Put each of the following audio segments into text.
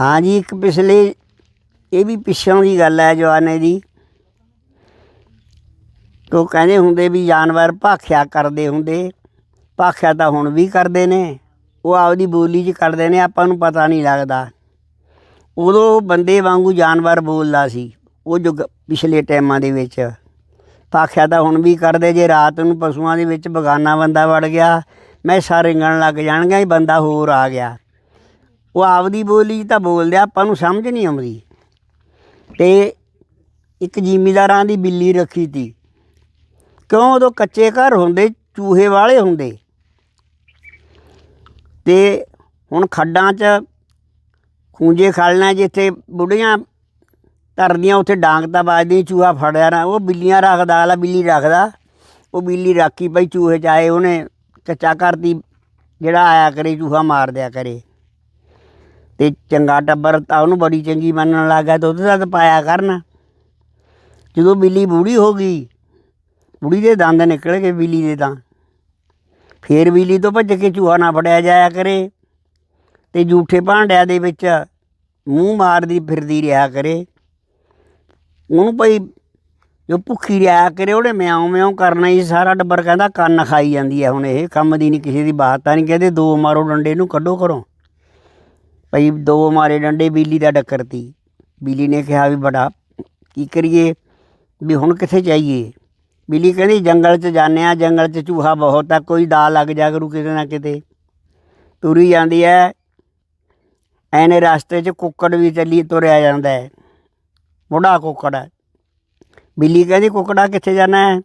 ਹਾਂਜੀ, ਇੱਕ ਪਿਛਲੇ, ਇਹ ਵੀ ਪਿੱਛੋਂ ਦੀ ਗੱਲ ਹੈ ਜਵਾਨੇ ਦੀ। ਤੋ ਕਹਿੰਦੇ ਹੁੰਦੇ ਵੀ ਜਾਨਵਰ ਭਾਖਿਆ ਕਰਦੇ ਹੁੰਦੇ। ਭਾਖਿਆ ਤਾਂ ਹੁਣ ਵੀ ਕਰਦੇ ਨੇ। ਉਹ ਆਪਦੀ ਬੋਲੀ 'ਚ ਕਰਦੇ ਨੇ, ਆਪਾਂ ਨੂੰ ਪਤਾ ਨਹੀਂ ਲੱਗਦਾ। ਉਦੋਂ ਬੰਦੇ ਵਾਂਗੂ ਜਾਨਵਰ ਬੋਲਦਾ ਸੀ, ਉਹ ਜੋ ਪਿਛਲੇ ਟਾਈਮਾਂ ਦੇ ਵਿੱਚ। ਭਾਖਿਆ ਤਾਂ ਹੁਣ ਵੀ ਕਰਦੇ, ਜੇ ਰਾਤ ਨੂੰ ਪਸ਼ੂਆਂ ਦੇ ਵਿੱਚ ਬਗਾਨਾ ਬੰਦਾ ਵੜ ਗਿਆ, ਮੈਂ ਸਾਰੇ ਰਿੰਗਣ ਲੱਗ ਜਾਣਗੀਆਂ, ਇਹ ਬੰਦਾ ਹੋਰ ਆ ਗਿਆ। ਉਹ ਆਪਦੀ ਬੋਲੀ 'ਚ ਤਾਂ ਬੋਲਦੇ ਆ, ਆਪਾਂ ਨੂੰ ਸਮਝ ਨਹੀਂ ਆਉਂਦੀ। ਤੇ ਇੱਕ ਜ਼ਿਮੀਦਾਰਾਂ ਦੀ ਬਿੱਲੀ ਰੱਖੀ ਤੀ। ਕਿਉਂ? ਉਦੋਂ ਕੱਚੇ ਘਰ ਹੁੰਦੇ ਚੂਹੇ ਵਾਲੇ ਹੁੰਦੇ। ਤੇ ਹੁਣ ਖੱਡਾਂ 'ਚ ਖੂੰਜੇ ਖੜਨਾ ਜਿੱਥੇ ਬੁੱਢੀਆਂ ਧਰਦੀਆਂ ਉੱਥੇ ਡਾਂਗ ਤਾਂ ਵੱਜਦੀ ਚੂਹਾ ਫੜਿਆ ਨਾ। ਉਹ ਬਿੱਲੀਆਂ ਰੱਖਦਾ ਵਾਲਾ ਬਿੱਲੀ ਰੱਖਦਾ। ਉਹ ਬਿੱਲੀ ਰਾਖੀ ਪਈ ਚੂਹੇ ਚ ਆਏ ਉਹਨੇ ਕੱਚਾ ਘਰ ਦੀ ਜਿਹੜਾ ਆਇਆ ਕਰੇ ਚੂਹਾ ਮਾਰ ਦਿਆ ਕਰੇ। ਤੇ ਚੰਗਾ ਟੱਬਰ ਤਾਂ ਉਹਨੂੰ ਬੜੀ ਚੰਗੀ ਮੰਨਣ ਲੱਗਾ ਦੁੱਧ ਦੱਧ ਪਾਇਆ ਕਰਨ। ਜਦੋਂ ਬਿੱਲੀ ਬੂੜੀ ਹੋ ਗਈ, ਬੂੜੀ ਦੇ ਦੰਦ ਨਿਕਲ ਗਏ ਬਿੱਲੀ ਦੇ ਤਾਂ। ਫੇਰ ਬਿੱਲੀ ਤੋਂ ਭੱਜ ਕੇ ਚੂਹਾ ਨਾ ਫੜਿਆ ਜਾਇਆ ਕਰੇ ਤੇ ਝੂਠੇ ਭਾਂਡਿਆਂ ਦੇ ਵਿੱਚ ਮੂੰਹ ਮਾਰਦੀ ਫਿਰਦੀ ਰਿਹਾ ਕਰੇ। ਉਹਨੂੰ ਭਈ ਜੋ ਭੁੱਖੀ ਰਿਹਾ ਕਰੇ, ਉਹਨੇ ਮਿਆਉ ਮਿਆਉ ਕਰਨਾ ਹੀ ਸਾਰਾ ਟੱਬਰ ਕਹਿੰਦਾ ਕੰਨ ਖਾਈ ਜਾਂਦੀ ਹੈ ਹੁਣ ਇਹ। ਕੰਮ ਦੀ ਨਹੀਂ ਕਿਸੇ ਦੀ ਬਾਤ ਤਾਂ ਨਹੀਂ ਕਹਿੰਦੇ ਦੋ ਮਾਰੋ ਡੰਡੇ ਨੂੰ ਕੱਢੋ ਕਰੋ ਭਈ ਦੋ ਮਾਰੇ ਡੰਡੇ ਬਿੱਲੀ ਦਾ ਡੱਕਰ ਤੀ। ਬਿੱਲੀ ਨੇ ਕਿਹਾ ਵੀ ਬੜਾ, ਕੀ ਕਰੀਏ? ਵੀ ਹੁਣ ਕਿੱਥੇ ਜਾਈਏ? ਬਿੱਲੀ ਕਹਿੰਦੀ, ਜੰਗਲ 'ਚ ਜਾਂਦੇ ਆ ਜੰਗਲ 'ਚ ਚੂਹਾ ਬਹੁਤ ਆ, ਕੋਈ ਦਾ ਲੱਗ ਜਾ ਕਰੂ ਕਿਤੇ ਨਾ ਕਿਤੇ। ਤੁਰੀ ਜਾਂਦੀ ਹੈ ਐਨੇ ਰਸਤੇ 'ਚ ਕੁੱਕੜ ਵੀ ਚੱਲੀ, ਤੁਰਿਆ ਜਾਂਦਾ ਹੈ ਬੁੱਢਾ ਕੁੱਕੜ ਹੈ ਬਿੱਲੀ ਕਹਿੰਦੀ, ਕੁੱਕੜਾ ਕਿੱਥੇ ਜਾਣਾ ਹੈ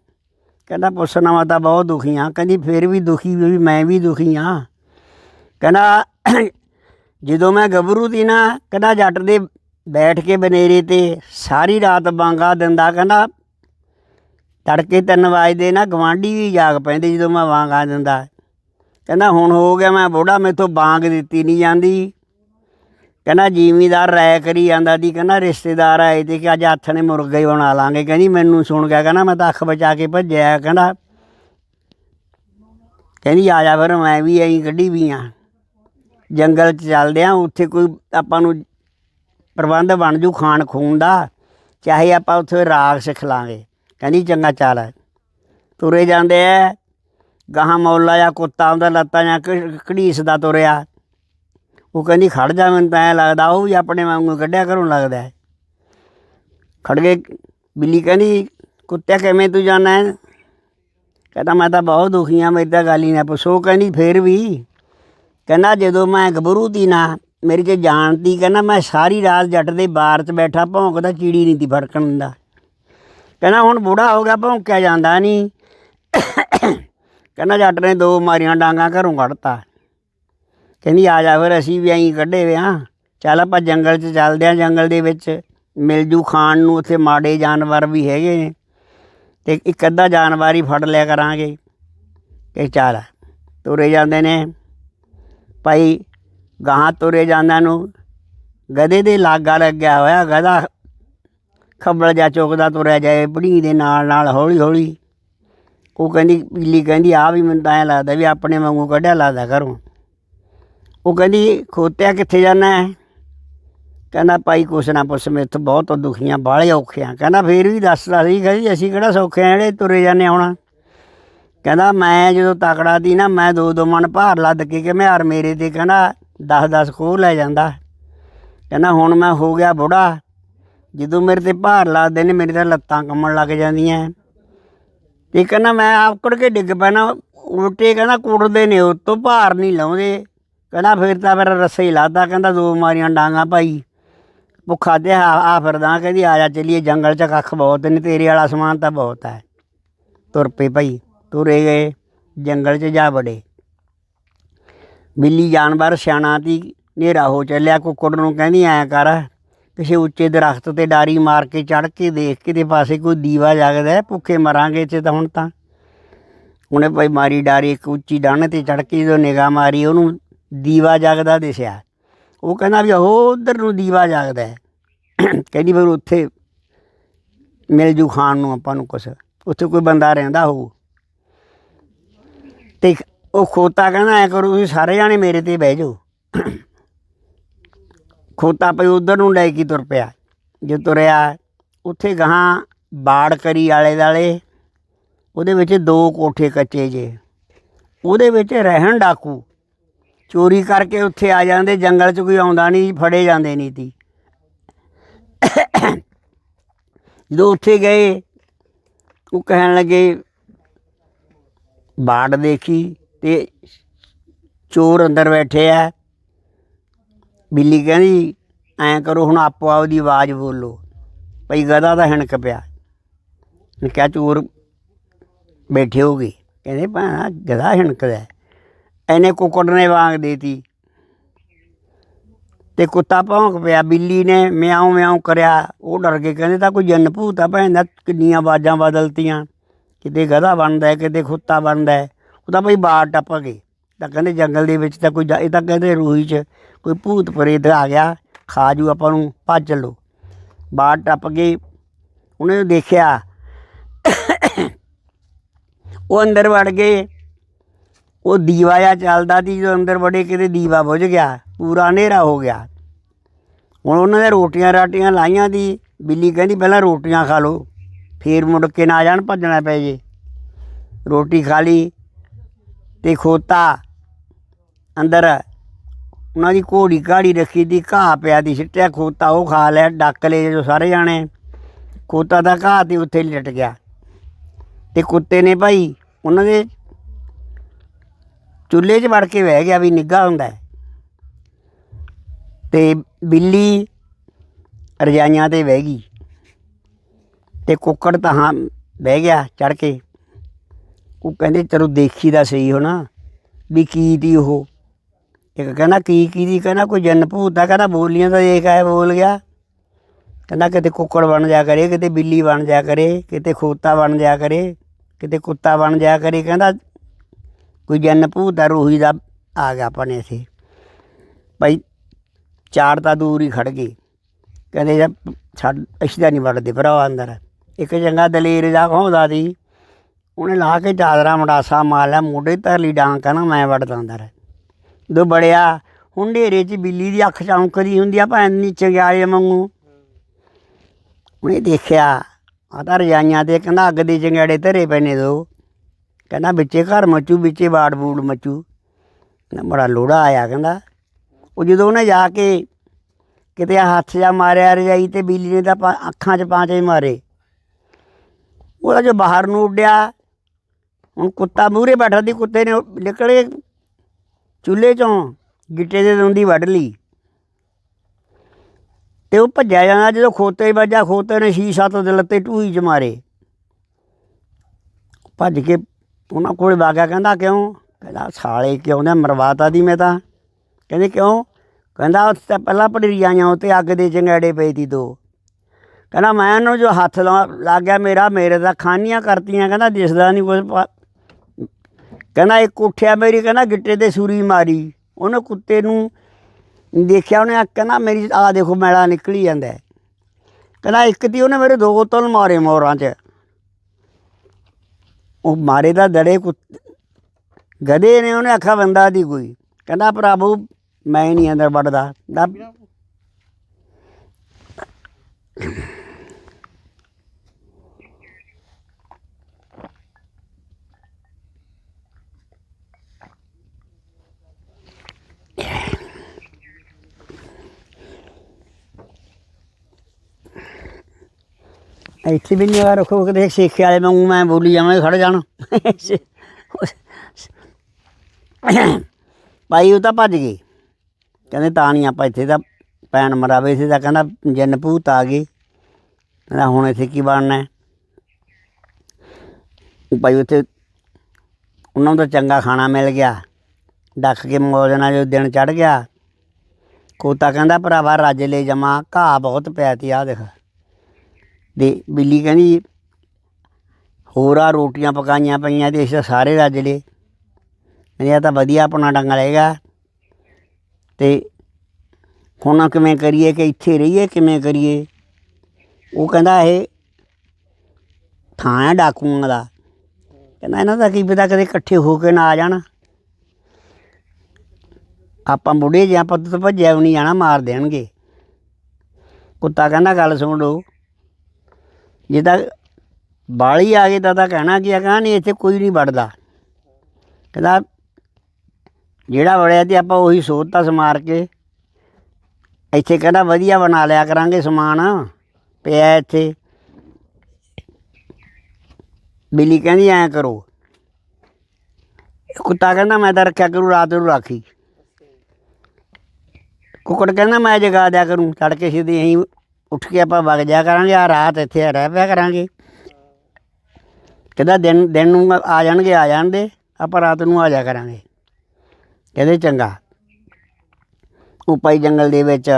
ਕਹਿੰਦਾ ਪੁੱਛਣਾ ਮੈਂ ਤਾਂ ਬਹੁਤ ਦੁਖੀ ਹਾਂ ਕਹਿੰਦੀ, ਫੇਰ ਵੀ ਦੁਖੀ, ਵੀ ਮੈਂ ਵੀ ਦੁਖੀ ਹਾਂ ਕਹਿੰਦਾ ਜਦੋਂ ਮੈਂ ਗੱਭਰੂ ਦੀ ਨਾ, ਕਹਿੰਦਾ ਜੱਟ ਦੇ ਬੈਠ ਕੇ ਬਨੇਰੇ ਤੇ ਸਾਰੀ ਰਾਤ ਬਾਂਗਾ ਦਿੰਦਾ, ਕਹਿੰਦਾ ਤੜਕੇ 3 ਵਜੇ ਨਾ ਗਵਾਂਢੀ ਵੀ ਜਾਗ ਪੈਂਦੇ ਜਦੋਂ ਮੈਂ ਵਾਂਗਾ ਦਿੰਦਾ। ਕਹਿੰਦਾ ਹੁਣ ਹੋ ਗਿਆ, ਮੈਂ ਬੁੱਢਾ, ਮੇਥੋਂ ਬਾਂਗ ਦਿੱਤੀ ਨਹੀਂ ਜਾਂਦੀ। ਕਹਿੰਦਾ ਜ਼ਿਮੀਦਾਰ ਰਾਇ ਕਰੀ ਜਾਂਦਾ ਦੀ ਕਹਿੰਦਾ ਰਿਸ਼ਤੇਦਾਰ ਆਏ ਤੇ ਕਿ ਅੱਜ ਹੱਥ ਨੇ ਮੁਰਗਾ ਹੀ ਬਣਾ ਲਾਂਗੇ। ਕਹਿੰਦੀ ਮੈਨੂੰ ਸੁਣ ਗਿਆ, ਕਹਿੰਦਾ ਮੈਂ ਤਾਂ ਅੱਖ ਬਚਾ ਕੇ ਭੱਜਿਆ, ਕਹਿੰਦਾ ਕਹਿੰਦੀ ਆ ਜਾ ਫਿਰ, ਮੈਂ ਵੀ ਐਂ ਕੱਢੀ ਵੀ ਆ। ਜੰਗਲ 'ਚ ਚੱਲਦੇ ਆ, ਉੱਥੇ ਕੋਈ ਆਪਾਂ ਨੂੰ ਪ੍ਰਬੰਧ ਬਣ ਜੂ ਖਾਣ ਖੂਨ ਦਾ, ਚਾਹੇ ਆਪਾਂ ਉੱਥੇ ਰਾਗ ਸਿੱਖ ਲਾਂਗੇ। ਕਹਿੰਦੀ ਚੰਗਾ ਚੱਲ ਤੁਰੇ ਜਾਂਦੇ ਐ, ਗਾਹਾਂ ਮੌਲਾ ਜਾਂ ਕੁੱਤਾ ਆਉਂਦਾ ਲੱਤਾਂ ਜਾਂ ਘੜੀਸਦਾ ਤੁਰਿਆ। ਉਹ ਕਹਿੰਦੀ ਖੜ ਜਾ, ਮੈਨੂੰ ਤਾਂ ਐਂ ਲੱਗਦਾ, ਉਹ ਵੀ ਆਪਣੇ ਵਾਂਗੂ ਕੱਢਿਆ ਘਰੋਂ ਲੱਗਦਾ ਹੈ। ਖੜ ਗਏ, ਬਿੱਲੀ ਕਹਿੰਦੀ ਕੁੱਤੇ ਕਿਵੇਂ ਤੂੰ ਜਾਣਾ? ਹੈ ਕਹਿੰਦਾ, ਮੈਂ ਤਾਂ ਬਹੁਤ ਦੁਖੀ ਹਾਂ ਮੇਰੀ ਤਾਂ ਗੱਲ ਹੀ ਨਾ ਪੁੱਛੋ। ਕਹਿੰਦੀ, ਫੇਰ ਵੀ ਕਹਿੰਦਾ ਜਦੋਂ ਮੈਂ ਗੱਭਰੂ ਦੀ ਨਾ, ਮੇਰੀ ਤੇ ਜਾਣ ਤੀ ਕਹਿੰਦਾ ਮੈਂ ਸਾਰੀ ਰਾਤ ਜੱਟ ਦੇ ਬਾਰ 'ਚ ਬੈਠਾ ਭੌਂਕਦਾ ਚੀੜੀ ਨਹੀਂ ਤੀ ਫੜਕਣ ਦਿੰਦਾ। ਕਹਿੰਦਾ ਹੁਣ ਬੁੜਾ ਹੋ ਗਿਆ, ਭੌਂਕਿਆ ਜਾਂਦਾ ਨਹੀਂ। ਕਹਿੰਦਾ ਜੱਟ ਨੇ ਦੋ ਮਾਰੀਆਂ ਡਾਂਗਾ ਘਰੋਂ ਕੱਢਤਾ। ਕਹਿੰਦੀ ਆ ਜਾ ਫਿਰ, ਅਸੀਂ ਵੀ ਐਂ ਕੱਢੇ ਵੇ ਚੱਲ ਆਪਾਂ ਜੰਗਲ 'ਚ ਚੱਲਦੇ ਆ, ਜੰਗਲ ਦੇ ਵਿੱਚ ਮਿਲ ਜੂ ਖਾਣ ਨੂੰ, ਉੱਥੇ ਮਾੜੇ ਜਾਨਵਰ ਵੀ ਹੈਗੇ ਨੇ। ਤੇ ਇੱਕ ਅੱਧਾ ਜਾਨਵਰ ਹੀ ਫੜ ਲਿਆ ਕਰਾਂਗੇ। ਕਿ ਚੱਲ ਤੁਰੇ ਜਾਂਦੇ ਨੇ। ਭਾਈ ਗਾਂ ਤੁਰੇ ਜਾਂਦਿਆਂ ਨੂੰ ਗਧੇ ਦੇ ਲਾਗਾ ਲੱਗਿਆ ਹੋਇਆ, ਗਧਾ ਖੱਬਲ ਜਾ ਚੁੱਕਦਾ ਤੁਰਿਆ ਜਾਏ, ਬੜੀ ਦੇ ਨਾਲ ਨਾਲ ਹੌਲੀ ਹੌਲੀ। ਉਹ ਕਹਿੰਦੀ, ਪੀਲੀ ਕਹਿੰਦੀ ਆ ਵੀ ਮੈਨੂੰ ਤਾਂ ਐਂ ਲੱਗਦਾ ਵੀ ਆਪਣੇ ਵਾਂਗੂ ਕੱਢਿਆ ਲੱਗਦਾ ਘਰੋਂ। ਉਹ ਕਹਿੰਦੀ, ਖੋਤਿਆ ਕਿੱਥੇ ਜਾਣਾ ਹੈ ਕਹਿੰਦਾ, ਭਾਈ ਕੁਛ ਨਾ ਪੁੱਛ, ਮੇਰੇ ਤੋਂ ਬਹੁਤ ਦੁਖੀਆਂ, ਬਾਹਲੇ ਔਖੇ ਆ। ਕਹਿੰਦਾ, ਫੇਰ ਵੀ ਦੱਸਦਾ ਸੀ, ਕਹਿੰਦੀ, ਅਸੀਂ ਕਿਹੜਾ ਸੌਖੇ ਆ, ਜਿਹੜੇ ਤੁਰੇ ਜਾਂਦੇ ਆਉਣਾ। ਕਹਿੰਦਾ ਮੈਂ ਜਦੋਂ ਤਕੜਾ ਦੀ ਨਾ, ਮੈਂ ਦੋ ਦੋ ਮਣ ਭਾਰ ਲੱਦ ਕੇ ਕਿ ਮੈਂ ਹਰ ਮੇਰੇ ਤੇ ਕਹਿੰਦਾ 10 10 ਖੋਹ ਲੈ ਜਾਂਦਾ। ਕਹਿੰਦਾ ਹੁਣ ਮੈਂ ਹੋ ਗਿਆ ਬੁੜਾ ਜਦੋਂ ਮੇਰੇ ਤੇ ਭਾਰ ਲਾਦੇ ਨੇ, ਮੇਰੇ ਤਾਂ ਲੱਤਾਂ ਕੰਮਣ ਲੱਗ ਜਾਂਦੀਆਂ। ਤੇ ਕਹਿੰਦਾ ਮੈਂ ਆਕੜ ਕੇ ਡਿੱਗ ਪੈਣਾ, ਉਲਟੇ ਕਹਿੰਦਾ ਕੁੜਦੇ ਨੇ ਉਤੋਂ ਭਾਰ ਨਹੀਂ ਲਾਉਂਦੇ। ਕਹਿੰਦਾ ਫਿਰ ਤਾਂ ਮੇਰਾ ਰੱਸੇ ਹੀ ਲਾਦਾ ਕਹਿੰਦਾ ਦੋ ਮਾਰੀਆਂ ਡਾਂਗਾ ਭਾਈ ਭੁੱਖਾ ਤੇ ਆ ਆ ਫਿਰਦਾ, ਕਹਿੰਦੀ ਆ ਜਾ ਚੱਲੀਏ, ਜੰਗਲ ਚ ਕੱਖ ਬਹੁਤ ਨੇ, ਤੇਰੇ ਵਾਲਾ ਸਮਾਨ ਤਾਂ ਬਹੁਤ ਹੈ। ਤੁਰ ਪਏ ਭਾਈ। ਤੁਰੇ ਗਏ, ਜੰਗਲ ਚ ਜਾ ਵੜੇ। ਬਿੱਲੀ ਜਾਨਵਰ ਸਿਆਣਾ ਤੀ, ਹਨੇਰਾ ਹੋ ਚੱਲਿਆ, ਕੁੱਕੜ ਨੂੰ ਕਹਿੰਦੀ, ਐ ਕਰ, ਕਿਸੇ ਉੱਚੇ ਦਰਖਤ ਤੇ ਡਾਰੀ ਮਾਰ ਕੇ ਚੜ ਕੇ ਦੇਖ, ਕਿਤੇ ਪਾਸੇ ਕੋਈ ਦੀਵਾ ਜਗਦਾ ਭੁੱਖੇ ਮਰਾਂਗੇ ਇੱਥੇ ਤਾਂ ਹੁਣ ਤਾਂ। ਉਹਨੇ ਭਾਈ ਮਾਰੀ ਡਾਰੀ, ਇੱਕ ਉੱਚੀ ਡਾਣੇ ਤੇ ਚੜ ਕੇ ਜਦੋਂ ਨਿਗਾਹ ਮਾਰੀ, ਉਹਨੂੰ ਦੀਵਾ ਜਗਦਾ ਦਿਸਿਆ। ਉਹ ਕਹਿੰਦਾ ਵੀ ਉਹ ਉਧਰ ਨੂੰ ਦੀਵਾ ਜਗਦਾ ਕਹਿੰਦੀ, ਫਿਰ ਉੱਥੇ ਮਿਲ ਜੂ ਖਾਣ ਨੂੰ ਆਪਾਂ ਨੂੰ ਕੁਛ। ਉੱਥੇ ਕੋਈ ਬੰਦਾ ਰਹਿੰਦਾ ਹੋਊ। ਤੇ ਉਹ ਖੋਤਾ ਕਹਿੰਦਾ ਐ ਕਰੋ, ਤੁਸੀਂ ਸਾਰੇ ਜਾਣੇ ਮੇਰੇ ਤੇ ਬਹਿ ਜਾਓ। ਖੋਤਾ ਪਈ ਉਧਰ ਨੂੰ ਲੈ ਕੇ ਤੁਰ ਪਿਆ। ਜੇ ਤੁਰਿਆ, ਉੱਥੇ ਗਾਹਾਂ ਬਾੜ ਕਰੀ ਆਲੇ ਦਾਲੇ, ਉਹਦੇ ਵਿੱਚ ਦੋ ਕੋਠੇ ਕੱਚੇ ਜੇ। ਉਹਦੇ ਵਿੱਚ ਰਹਿਣ ਡਾਕੂ। ਚੋਰੀ ਕਰਕੇ ਉੱਥੇ ਆ ਜਾਂਦੇ, ਜੰਗਲ 'ਚ ਕੋਈ ਆਉਂਦਾ ਨਹੀਂ, ਫੜੇ ਜਾਂਦੇ ਨਹੀਂ ਤੀ ਜਦੋਂ ਉੱਥੇ ਗਏ, ਉਹ ਕਹਿਣ ਲੱਗੇ ਬਾੜ ਦੇਖੀ ਤੇ ਚੋਰ ਅੰਦਰ ਬੈਠੇ ਆ। ਬਿੱਲੀ ਕਹਿੰਦੀ, ਐਂ ਕਰੋ, ਹੁਣ ਆਪੋ ਆਪ ਦੀ ਆਵਾਜ਼ ਬੋਲੋ। ਭਈ ਗਧਾ ਦਾ ਹਣਕ ਪਿਆ। ਮੈਂ ਕਿਹਾ, ਚੋਰ ਬੈਠੇ ਹੋਗੇ। ਕਹਿੰਦੇ, ਭਾਣਾ, ਗਧਾ ਹਣਕਦਾ ਹੈ। ਇਹਨੇ ਕੁੱਕੜ ਨੇ ਵਾਂਗ ਦੇਤੀ। ਤੇ ਕੁੱਤਾ ਭੌਂਕ ਪਿਆ। ਬਿੱਲੀ ਨੇ ਮਿਆਉਂ ਮਿਆਉਂ ਕਰਿਆ। ਉਹ ਡਰ ਕੇ ਕਹਿੰਦੇ, ਤਾਂ ਕੋਈ ਜਨ ਭੂਤ ਆ ਭੈਣ ਦਾ ਕਿੰਨੀਆਂ ਆਵਾਜ਼ਾਂ ਬਦਲਤੀਆਂ। ਕਿਤੇ ਗਧਾ ਬਣਦਾ ਹੈ, ਕਿਤੇ ਖੁੱਤਾ ਬਣਦਾ ਹੈ, ਉਹ ਤਾਂ ਭਈ ਬਾੜ ਟੱਪ ਗਏ। ਤਾਂ ਕਹਿੰਦੇ ਜੰਗਲ ਦੇ ਵਿੱਚ ਤਾਂ ਕੋਈ ਜਾ- ਇਹ ਤਾਂ ਕਹਿੰਦੇ ਰੂਹੀ 'ਚ ਕੋਈ ਭੂਤ ਪ੍ਰੇਤ ਆ ਗਿਆ, ਖਾ ਜੂ ਆਪਾਂ ਨੂੰ, ਭੱਜ ਚੱਲੋ। ਬਾੜ ਟੱਪ ਗਏ, ਉਹਨੇ ਦੇਖਿਆ, ਉਹ ਅੰਦਰ ਵੜ ਗਏ। ਉਹ ਦੀਵਾ ਜਿਹਾ ਚੱਲਦਾ ਸੀ, ਜਦੋਂ ਅੰਦਰ ਵੜੇ ਕਿਤੇ ਦੀਵਾ ਬੁਝ ਗਿਆ, ਪੂਰਾ ਹਨੇਰਾ ਹੋ ਗਿਆ। ਹੁਣ ਉਹਨਾਂ ਨੇ ਰੋਟੀਆਂ ਰਾਟੀਆਂ ਲਾਈਆਂ ਦੀ, ਬਿੱਲੀ ਕਹਿੰਦੀ ਪਹਿਲਾਂ ਰੋਟੀਆਂ ਖਾ ਲਓ। ਫੇਰ ਮੁੜ ਕੇ ਨਾ ਜਾਣ ਭੱਜਣਾ ਪੈ ਜੇ। ਰੋਟੀ ਖਾ ਲਈ ਤੇ ਖੋਤਾ। ਅੰਦਰ ਉਹਨਾਂ ਦੀ ਘੋੜੀ ਘਾੜੀ ਰੱਖੀ ਦੀ, ਘਾਹ ਪਿਆ ਦੀ, ਸਿੱਟਿਆ ਖੋਤਾ, ਉਹ ਖਾ ਲਿਆ, ਡੱਕ ਲਏ ਜੋ ਸਾਰੇ ਜਾਣੇ। ਖੋਤਾ ਦਾ ਘਾਹ ਤੇ ਉੱਥੇ ਲਟ ਗਿਆ। ਤੇ ਕੁੱਤੇ ਨੇ ਭਾਈ ਉਹਨਾਂ ਦੇ ਚੁੱਲ੍ਹੇ 'ਚ ਵੜ ਕੇ ਬਹਿ ਗਿਆ ਵੀ ਨਿੱਘਾ ਹੁੰਦਾ ਹੈ। ਤੇ ਬਿੱਲੀ ਰਜਾਈਆਂ ਤੇ ਬਹਿ ਗਈ। ਤੇ ਕੁੱਕੜ ਤਾਂ ਹਾਂ ਬਹਿ ਗਿਆ ਚੜ ਕੇ। ਉਹ ਕਹਿੰਦੇ ਚਲੋ ਦੇਖੀ ਦਾ ਸਹੀ ਹੋਣਾ ਵੀ ਕੀ ਦੀ ਉਹ। ਇੱਕ ਕਹਿੰਦਾ ਕੀ ਕੀ ਦੀ, ਕਹਿੰਦਾ ਕੋਈ ਜਨ ਭੂਤ ਦਾ, ਕਹਿੰਦਾ ਬੋਲੀਆਂ ਦਾ ਦੇਖ ਆਇਆ ਬੋਲ ਗਿਆ। ਕਹਿੰਦਾ ਕਿਤੇ ਕੁੱਕੜ ਬਣ ਜਾ ਕਰੇ, ਕਿਤੇ ਬਿੱਲੀ ਬਣ ਜਾ ਕਰੇ, ਕਿਤੇ ਖੋਤਾ ਬਣ ਜਾ ਕਰੇ, ਕਿਤੇ ਕੁੱਤਾ ਬਣ ਜਾ ਕਰੇ, ਕਹਿੰਦਾ ਕੋਈ ਜਨ ਭੂਤ ਦਾ, ਰੋਹੀ ਦਾ ਆ ਗਿਆ ਆਪਣੇ ਇੱਥੇ। ਭਾਈ ਚਾਰ ਤਾਂ ਦੂਰ ਹੀ ਖੜ ਗਏ। ਕਹਿੰਦੇ ਛੱਡ, ਅਸੀਂ ਤਾਂ ਨਹੀਂ ਵੜਦੇ ਭਰਾ ਅੰਦਰ। ਇੱਕ ਚੰਗਾ ਦਲੇਰ ਜਾ ਘਾਉਂਦਾ ਸੀ। ਉਹਨੇ ਲਾ ਕੇ ਚਾਦਰਾ ਮੜਾਸਾ ਮਾਰ ਲਿਆ, ਮੋਢੇ ਧਰਲੀ ਲਈ ਡਾਂਗ ਕਹਿੰਦਾ ਮੈਂ ਵੜਦਾ ਅੰਦਰ। ਜਦੋਂ ਬੜਿਆ ਹੁਣ ਢੇਰੇ 'ਚ ਬਿੱਲੀ ਦੀ ਅੱਖ ਚੌਂਕਦੀ ਹੁੰਦੀ ਆ ਭੈਣ ਨੀਚੇ ਗਿਆ ਜੇ ਮੰਗੂ ਉਹਨੇ ਦੇਖਿਆ ਆ ਤਾਂ ਰਜਾਈਆਂ ਤੇ ਕਹਿੰਦਾ, ਅੱਗ ਦੇ ਚੰਗਾੜੇ ਧਰੇ ਪਏ ਨੇ ਦੋ। ਕਹਿੰਦਾ, ਵਿੱਚੇ ਘਰ ਮਚੂ, ਵਿੱਚੇ ਬਾੜ ਬੂੜ ਮੱਚੂ। ਕਹਿੰਦਾ, ਬੜਾ ਲੋੜਾ ਆਇਆ। ਕਹਿੰਦਾ, ਉਹ ਜਦੋਂ ਉਹਨੇ ਜਾ ਕੇ ਕਿਤੇ ਹੱਥ ਜਾ ਮਾਰਿਆ, ਰਜਾਈ ਤੇ ਬਿੱਲੀ ਨੇ ਤਾਂ ਅੱਖਾਂ 'ਚ ਪਾਂਚੇ ਮਾਰੇ। ਉਹਦਾ ਜੋ ਬਾਹਰ ਨੂੰ ਉੱਡਿਆ, ਹੁਣ ਕੁੱਤਾ ਮੂਹਰੇ ਬੈਠਾ ਦੀ ਕੁੱਤੇ ਨੇ ਉਹ ਨਿਕਲੇ ਚੁੱਲ੍ਹੇ 'ਚੋਂ, ਗਿੱਟੇ ਦੇ ਦੰਦੀ ਵੱਢ ਲਈ। ਤੇ ਉਹ ਭੱਜਿਆ ਜਾਂਦਾ, ਜਦੋਂ ਖੋਤੇ 'ਚ ਵੱਜਾ ਖੋਤੇ ਨੇ ਛੇ ਸੱਤ ਦੇ ਲੱਤੇ ਢੂਈ 'ਚ ਮਾਰੇ। ਭੱਜ ਕੇ ਉਹਨਾਂ ਕੋਲ ਵਾਗਿਆ ਕਹਿੰਦਾ, ਕਿਉਂ? ਕਹਿੰਦਾ, ਸਾਲੇ, ਕਿਉਂ ਨੇ ਮਰਵਾਤਾ ਦੀ ਮੈਂ ਤਾਂ? ਕਹਿੰਦੇ, ਕਿਉਂ? ਕਹਿੰਦਾ, ਉੱਥੇ ਤਾਂ ਪਹਿਲਾਂ ਪੜੀਆਂ ਉੱਤੇ ਅੱਗ ਦੇ ਚੰਗਾੜੇ ਪਏ ਦੀ ਦੋ। ਕਹਿੰਦਾ ਮੈਂ ਉਹਨੂੰ ਜੋ ਹੱਥ ਲਾ- ਲੱਗ ਗਿਆ ਮੇਰਾ, ਮੇਰੇ ਤਾਂ ਖਾਨੀਆਂ ਕਰਤੀਆਂ, ਕਹਿੰਦਾ ਦਿਸਦਾ ਨਹੀਂ ਕੁਝ ਕਹਿੰਦਾ ਇੱਕ ਉੱਠਿਆ ਮੇਰੀ, ਕਹਿੰਦਾ ਗਿੱਟੇ ਤੇ ਸੂਰੀ ਮਾਰੀ। ਉਹਨੇ ਕੁੱਤੇ ਨੂੰ ਦੇਖਿਆ, ਉਹਨੇ ਕਹਿੰਦਾ ਮੇਰੀ ਆ ਦੇਖੋ ਮੈਲਾ ਨਿਕਲੀ ਜਾਂਦਾ ਕਹਿੰਦਾ ਇੱਕ ਤੀ ਉਹਨੇ ਮੇਰੇ ਦੋ ਤਲ ਮਾਰੇ ਮੋਰਾਂ 'ਚ। ਉਹ ਮਾਰੇ ਦਾ ਦੜੇ ਕੁੱਤ, ਗਧੇ ਨੇ, ਉਹਨੇ ਆਖਾ ਬੰਦਾ ਦੀ ਕੋਈ। ਕਹਿੰਦਾ ਪ੍ਰਭੂ, ਮੈਂ ਨਹੀਂ ਅੰਦਰ ਵੜਦਾ। ਦਾ ਇੱਥੇ ਵੀ ਨਹੀਂ ਆ ਰੱਖੋ ਕਿਤੇ ਸੇਖੇ ਵਾਲੇ ਵਾਂਗੂ ਮੈਂ ਬੋਲੀ ਜਾਵਾਂ ਖੜ ਜਾਣ। ਭਾਈ, ਉਹ ਤਾਂ ਭੱਜ ਗਏ। ਕਹਿੰਦੇ, ਤਾਂ ਨਹੀਂ ਆਪਾਂ ਇੱਥੇ ਤਾਂ ਪੈਣ ਮਰਾਵੇ ਸੀ ਤਾਂ ਕਹਿੰਦਾ ਜਨ ਭੂਤ ਆ ਗਏ। ਕਹਿੰਦਾ, ਹੁਣ ਇੱਥੇ ਕੀ ਬਣਨਾ? ਭਾਈ, ਉੱਥੇ ਉਹਨਾਂ ਨੂੰ ਤਾਂ ਚੰਗਾ ਖਾਣਾ ਮਿਲ ਗਿਆ। ਡੱਕ ਕੇ ਮੌਜ ਨਾਲ ਜੋ ਦਿਨ ਚੜ ਗਿਆ, ਕੋਤਾ ਕਹਿੰਦਾ, ਭਰਾਵਾ, ਰਾਜੇ ਲਈ ਜਮਾ ਘਾਹ ਬਹੁਤ ਪਿਆ ਤੀ ਆ ਦੇਖ। ਦੇ ਬਿੱਲੀ ਕਹਿੰਦੀ, ਹੋਰ ਆ ਰੋਟੀਆਂ ਪਕਾਈਆਂ ਪਈਆਂ ਤੇ ਇਸ ਸਾਰੇ ਰੱਜ ਲਏ ਕਹਿੰਦੀ, ਇਹ ਤਾਂ ਵਧੀਆ ਆਪਣਾ ਡੰਗ ਲਏਗਾ। ਤੇ ਹੁਣ ਕਿਵੇਂ ਕਰੀਏ ਕਿ ਇੱਥੇ ਰਹੀਏ, ਕਿਵੇਂ ਕਰੀਏ? ਉਹ ਕਹਿੰਦਾ, ਇਹ ਥਾਂ ਹੈ ਡਾਕੂਆਂ ਦਾ। ਕਹਿੰਦਾ, ਇਹਨਾਂ ਦਾ ਕੀ ਪਤਾ ਕਦੇ ਇਕੱਠੇ ਹੋ ਕੇ ਨਾ ਆ ਜਾਣ। ਆਪਾਂ ਬੁੱਢੇ ਜੇ ਆਪਾਂ ਤੋਂ ਭੱਜਿਆ ਵੀ ਨਹੀਂ ਜਾਣਾ, ਮਾਰ ਦੇਣਗੇ। ਕੁੱਤਾ ਕਹਿੰਦਾ, ਗੱਲ ਸੁਣ ਲਓ। ਜੇ ਤਾਂ ਬਾਲੀ ਆ ਗਈ ਤਾਂ ਤਾਂ ਕਹਿਣਾ ਕੀ ਆ ਕਹਾਂ ਨਹੀਂ, ਇੱਥੇ ਕੋਈ ਨਹੀਂ ਵੜਦਾ। ਕਹਿੰਦਾ ਜਿਹੜਾ ਵੜਿਆ ਤੇ ਆਪਾਂ ਉਹੀ ਸੋਧ ਸੋਧਤਾ ਸਮਾਰ ਕੇ ਇੱਥੇ ਕਹਿੰਦਾ ਵਧੀਆ ਬਣਾ ਲਿਆ ਕਰਾਂਗੇ ਸਮਾਨ। ਪਿਆ ਇੱਥੇ। ਬਿੱਲੀ ਕਹਿੰਦੀ, ਐਂ ਕਰੋ। ਕੁੱਤਾ ਕਹਿੰਦਾ, ਮੈਂ ਤਾਂ ਰੱਖਿਆ ਕਰੂ, ਰਾਤ ਨੂੰ ਰਾਖੀ। ਕੁੱਕੜ ਕਹਿੰਦਾ, ਮੈਂ ਜਗਾ ਦਿਆ ਕਰੂੰ, ਤੜਕੇ ਸਿੱਧੀ ਅਸੀਂ ਉੱਠ ਕੇ ਆਪਾਂ ਵਗ ਜਾ ਕਰਾਂਗੇ ਆ ਰਾਤ ਇੱਥੇ ਰਹਿ ਪਿਆ ਕਰਾਂਗੇ। ਕਹਿੰਦਾ ਦਿਨ ਦਿਨ ਨੂੰ ਆ ਜਾਣਗੇ, ਆ ਜਾਣ ਦੇ, ਆਪਾਂ ਰਾਤ ਨੂੰ ਆ ਜਾ ਕਰਾਂਗੇ। ਕਹਿੰਦੇ ਚੰਗਾ। ਉਹ ਜੰਗਲ ਦੇ ਵਿੱਚ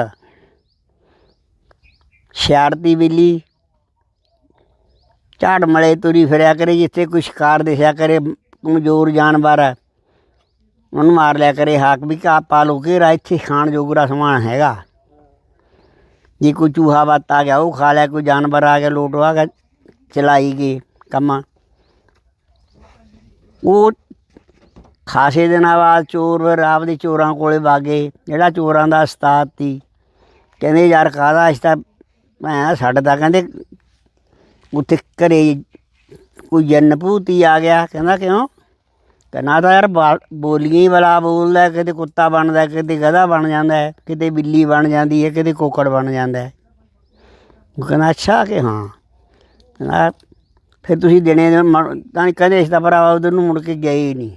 ਸ਼ਿਆਰਤੀ ਬਿੱਲੀ, ਝਾੜ ਮਲੇ ਤੁਰੀ ਫਿਰਿਆ ਕਰੇ, ਜਿੱਥੇ ਕੋਈ ਸ਼ਿਕਾਰ ਦਿਸਿਆ ਕਰੇ, ਕਮਜ਼ੋਰ ਜਾਨਵਰ ਹੈ ਉਹਨੂੰ ਮਾਰ ਲਿਆ ਕਰੇ, ਹਾਕ ਵੀ ਕਾ ਪਾ ਲੋ ਕੇ ਰਾ ਇੱਥੇ ਖਾਣ ਜੋਗਰਾ ਸਮਾਨ ਹੈਗਾ। ਜੇ ਕੋਈ ਚੂਹਾ ਵੱਤ ਆ ਗਿਆ, ਉਹ ਖਾ ਲਿਆ, ਕੋਈ ਜਾਨਵਰ ਆ ਗਿਆ, ਲੋਟ ਆ ਗਿਆ, ਚਲਾਈ ਗਏ ਕੰਮਾਂ। ਉਹ ਖਾਸੇ ਦਿਨਾਂ ਬਾਅਦ ਚੋਰ ਫਿਰ ਆਪਦੇ ਚੋਰਾਂ ਕੋਲੇ ਵਾਗੇ, ਜਿਹੜਾ ਚੋਰਾਂ ਦਾ ਉਸਤਾਦ ਸੀ। ਕਹਿੰਦੇ, ਯਾਰ, ਕਾਹਦਾ ਇਸ ਤਾਂ ਮੈਂ ਸਾਡੇ ਤਾਂ ਕਹਿੰਦੇ ਉੱਥੇ ਘਰੇ ਕੋਈ ਜਨ ਭੂਤੀ ਆ ਗਿਆ। ਕਹਿੰਦਾ, ਕਿਉਂ? ਕਹਿੰਦਾ ਤਾਂ ਯਾਰ ਬਾ- ਬੋਲੀਆਂ ਹੀ ਬਲਾ ਬੋਲਦਾ ਹੈ, ਕਿਤੇ ਕੁੱਤਾ ਬਣਦਾ ਹੈ, ਕਿਤੇ ਗਧਾ ਬਣ ਜਾਂਦਾ ਹੈ ਕਿਤੇ ਬਿੱਲੀ ਬਣ ਜਾਂਦੀ ਹੈ ਕਿਤੇ ਕੋਕੜ ਬਣ ਜਾਂਦਾ ਹੈ। ਉਹ ਕਹਿੰਦਾ ਅੱਛਾ ਕਿ ਹਾਂ। ਕਹਿੰਦਾ ਫਿਰ ਤੁਸੀਂ ਦਿਨੇ ਦਿਨ ਮਰ- ਤਾਂ ਨਹੀਂ ਇਸ ਦਾ ਭਰਾ ਉਧਰ ਨੂੰ ਮੁੜ ਕੇ ਗਏ ਹੀ ਨਹੀਂ।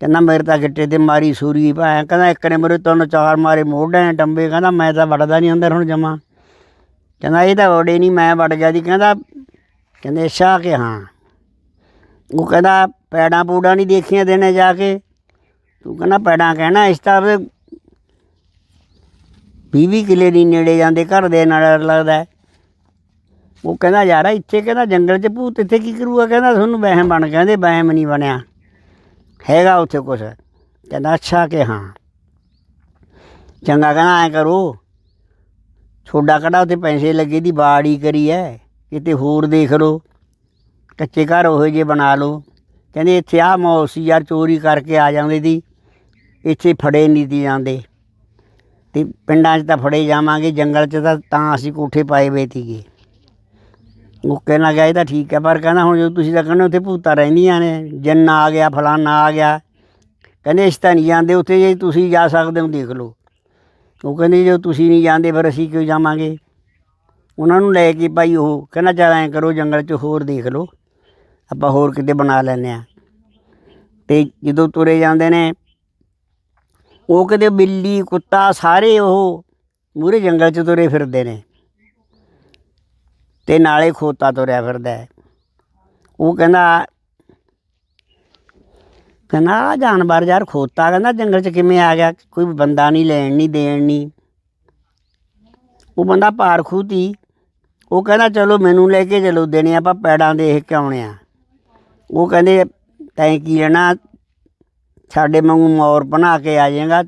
ਕਹਿੰਦਾ ਮੇਰੇ ਤਾਂ ਗਿੱਟੇ ਤੇ ਮਾਰੀ ਸੂਰੀ ਭਾਇਆ ਕਹਿੰਦਾ ਇੱਕ ਨੇ ਮੇਰੇ ਤੋਂ ਚਾਰ ਮਾਰੇ ਮੋਢੇ ਟੰਬੇ ਕਹਿੰਦਾ ਮੈਂ ਤਾਂ ਵੜਦਾ ਨਹੀਂ ਅੰਦਰ ਹੁਣ ਜਮਾ। ਕਹਿੰਦਾ ਇਹ ਤਾਂ ਵੜੇ ਨਹੀਂ ਮੈਂ ਵੜ ਗਿਆ ਦੀ ਕਹਿੰਦਾ ਕਹਿੰਦੇ ਅੱਛਾ ਕਿ ਹਾਂ। ਉਹ ਕਹਿੰਦਾ ਪੈੜਾਂ ਪੂੜਾਂ ਨਹੀਂ ਦੇਖੀਆਂ ਦੇਣੇ ਜਾ ਕੇ। ਤੂੰ ਕਹਿੰਦਾ ਪੈੜਾਂ ਕਹਿਣਾ ਇਸ ਤਾਂ ਵੀਹ ਵੀਹ ਕਿਲੇ ਦੀ ਨੇੜੇ ਜਾਂਦੇ, ਘਰ ਦੇ ਨਾਲ ਡਰ ਲੱਗਦਾ ਉਹ ਕਹਿੰਦਾ, ਯਾਰ, ਇੱਥੇ ਕਹਿੰਦਾ ਜੰਗਲ 'ਚ ਭੂਤ, ਇੱਥੇ ਕੀ ਕਰੂਗਾ? ਕਹਿੰਦਾ, ਤੁਹਾਨੂੰ ਵਹਿਮ ਬਣ ਕਹਿੰਦੇ ਵਹਿਮ ਨਹੀਂ ਬਣਿਆ। ਹੈਗਾ ਉੱਥੇ ਕੁਛ? ਕਹਿੰਦਾ, ਅੱਛਾ ਕਿ ਹਾਂ। ਚੰਗਾ ਕਹਿੰਦਾ, ਐ ਕਰੋ। ਛੋਡਾ ਕਢਾ ਉੱਤੇ ਪੈਸੇ ਲੱਗੇ ਦੀ ਬਾੜੀ ਕਰੀ ਐ ਕਿਤੇ ਹੋਰ ਦੇਖ ਲਓ। ਕੱਚੇ ਘਰ ਉਹੋ ਜਿਹੇ ਬਣਾ ਲਓ। ਕਹਿੰਦੇ ਇੱਥੇ ਆ ਮੌਸੀ ਯਾਰ ਚੋਰੀ ਕਰਕੇ ਆ ਜਾਂਦੇ ਦੀ, ਇੱਥੇ ਫੜੇ ਨਹੀਂ ਦੀ ਜਾਂਦੇ। ਤੇ ਪਿੰਡਾਂ 'ਚ ਤਾਂ ਫੜੇ ਜਾਵਾਂਗੇ, ਜੰਗਲ 'ਚ ਤਾਂ ਤਾਂ ਅਸੀਂ ਕੋਠੇ ਪਾਏ ਵੇ ਤੀਗੇ ਉਹ ਕਹਿਣਾ ਗਿਆ, ਇਹ ਤਾਂ ਠੀਕ ਹੈ, ਪਰ ਕਹਿੰਦਾ ਹੁਣ ਜਦੋਂ ਤੁਸੀਂ ਤਾਂ ਕਹਿੰਦੇ ਉੱਥੇ ਭੂਤਾਂ ਰਹਿੰਦੀਆਂ ਨੇ, ਜੰਨਾ ਆ ਗਿਆ ਫਲਾਨਾ ਆ ਗਿਆ। ਕਹਿੰਦੇ ਇਸ ਤਾਂ ਨਹੀਂ ਜਾਂਦੇ, ਉੱਥੇ ਜੇ ਤੁਸੀਂ ਜਾ ਸਕਦੇ ਹੋ, ਦੇਖ ਲਓ। ਉਹ ਕਹਿੰਦੇ ਜੇ ਤੁਸੀਂ ਨਹੀਂ ਜਾਂਦੇ, ਫਿਰ ਅਸੀਂ ਕਿਉਂ ਜਾਵਾਂਗੇ? ਉਹਨਾਂ ਨੂੰ ਲੈ ਕੇ ਭਾਈ ਉਹ ਕਹਿੰਦਾ, ਚੱਲ ਐਂ ਕਰੋ, ਜੰਗਲ 'ਚ ਹੋਰ ਦੇਖ ਲਓ। ਆਪਾਂ ਹੋਰ ਕਿਤੇ ਬਣਾ ਲੈਂਦੇ ਆ ਤੇ ਜਦੋਂ ਤੁਰੇ ਜਾਂਦੇ ਨੇ, ਉਹ ਕਦੇ ਬਿੱਲੀ, ਕੁੱਤਾ ਸਾਰੇ ਉਹ ਮੂਰੇ ਜੰਗਲ 'ਚ ਤੁਰੇ ਫਿਰਦੇ ਨੇ। ਤੇ ਨਾਲੇ ਖੋਤਾ ਤੁਰਿਆ ਫਿਰਦਾ ਹੈ। ਉਹ ਕਹਿੰਦਾ ਕਹਿੰਦਾ, ਆਹ ਜਾਨਵਰ ਯਾਰ ਖੋਤਾ, ਕਹਿੰਦਾ ਜੰਗਲ 'ਚ ਕਿਵੇਂ ਆ ਗਿਆ? ਕੋਈ ਬੰਦਾ ਨਹੀਂ, ਲੈਣ ਨਹੀਂ, ਦੇਣ ਨਹੀਂ। ਉਹ ਬੰਦਾ ਪਾਰਖੂ ਤੀ ਉਹ ਕਹਿੰਦਾ, ਚਲੋ ਮੈਨੂੰ ਲੈ ਕੇ ਚਲੋ ਦੇਣੇ ਆਪਾਂ ਪੈੜਾਂ ਦੇਖ ਕੇ ਆਉਣੇ ਆ। ਉਹ ਕਹਿੰਦੇ, ਤੈਂ ਕੀ ਲੈਣਾ? ਸਾਡੇ ਵਾਂਗੂ ਮੌਰ ਬਣਾ ਕੇ ਆ ਜਾਏਗਾ।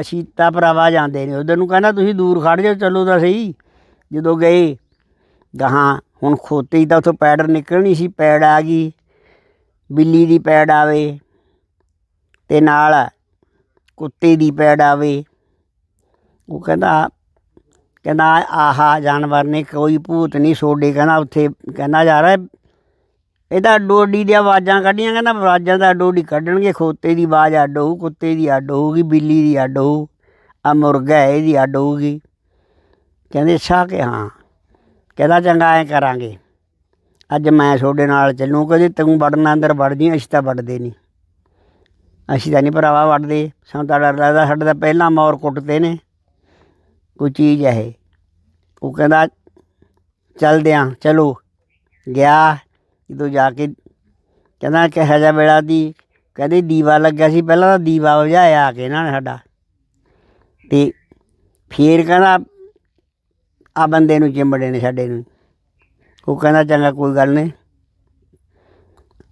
ਅਸੀਂ ਤਾਂ ਭਰਾਵਾ ਜਾਂਦੇ ਨੇ ਉਧਰ ਨੂੰ ਕਹਿੰਦਾ, ਤੁਸੀਂ ਦੂਰ ਖੜ ਜਾਓ, ਚਲੋ ਤਾਂ ਸਹੀ। ਜਦੋਂ ਗਏ, ਗਾਹਾਂ ਹੁਣ ਖੋਤੇ ਹੀ ਤਾਂ ਉੱਥੋਂ ਪੈੜ ਨਿਕਲਣੀ ਸੀ ਪੈੜ ਆ ਗਈ। ਬਿੱਲੀ ਦੀ ਪੈੜ ਆਵੇ ਤੇ ਨਾਲ ਕੁੱਤੇ ਦੀ ਪੈੜ ਆਵੇ। ਉਹ ਕਹਿੰਦਾ ਕਹਿੰਦਾ, ਆਹਾ, ਜਾਨਵਰ ਨੇ ਕੋਈ ਭੂਤ ਨਹੀਂ, ਸੋਡੇ ਕਹਿੰਦਾ, ਉੱਥੇ ਕਹਿੰਦਾ ਯਾਰ ਇਹ ਤਾਂ ਅੱਡੋ ਅੱਡੀ ਦੀਆਂ ਆਵਾਜ਼ਾਂ ਕੱਢੀਆਂ, ਕਹਿੰਦਾ ਆਵਾਜ਼ਾਂ ਤਾਂ ਅੱਡੋ ਅੱਡੀ ਕੱਢਣਗੇ, ਖੋਤੇ ਦੀ ਆਵਾਜ਼ ਅੱਡ ਹੋਊ, ਕੁੱਤੇ ਦੀ ਅੱਡ ਹੋਊਗੀ, ਬਿੱਲੀ ਦੀ ਅੱਡ ਹੋਊ ਆ ਮੁਰਗਾ ਇਹਦੀ ਅੱਡ ਹੋਊਗੀ। ਕਹਿੰਦੇ ਸਾਹ ਕੇ ਹਾਂ। ਕਹਿੰਦਾ ਚੰਗਾ, ਐ ਕਰਾਂਗੇ। ਅੱਜ ਮੈਂ ਤੁਹਾਡੇ ਨਾਲ ਚੱਲੂ, ਕਹਿੰਦੇ ਤੂੰ ਵੜਨਾ ਅੰਦਰ ਵੜ ਜੀ ਅਸੀਂ ਤਾਂ ਵੜਦੇ ਨਹੀਂ। ਅਸੀਂ ਤਾਂ ਨਹੀਂ ਭਰਾਵਾ ਵੜਦੇ, ਸਾਨੂੰ ਤਾਂ ਡਰ ਲੱਗਦਾ, ਸਾਡੇ ਤਾਂ ਪਹਿਲਾਂ ਮੌਰ ਕੁੱਟਦੇ ਨੇ। ਕੋਈ ਚੀਜ਼ ਹੈ ਇਹ। ਉਹ ਕਹਿੰਦਾ, ਚੱਲਦੇ ਆਂ, ਚਲੋ, ਗਿਆ। ਜਦੋਂ ਜਾ ਕੇ ਕਹਿੰਦਾ ਕਿਹੋ ਜਿਹਾ ਵੇਲਾ ਦੀ ਕਹਿੰਦੇ ਦੀਵਾ ਲੱਗਿਆ ਸੀ, ਪਹਿਲਾਂ ਤਾਂ ਦੀਵਾ ਬੁਝਾਇਆ ਆ ਕੇ ਇਹਨਾਂ ਨੇ ਸਾਡਾ। ਤੇ ਫੇਰ ਕਹਿੰਦਾ ਆ ਬੰਦੇ ਨੂੰ ਚਿੰਬੜੇ ਨੇ ਸਾਡੇ ਨੂੰ। ਉਹ ਕਹਿੰਦਾ ਚੰਗਾ, ਕੋਈ ਗੱਲ ਨਹੀਂ।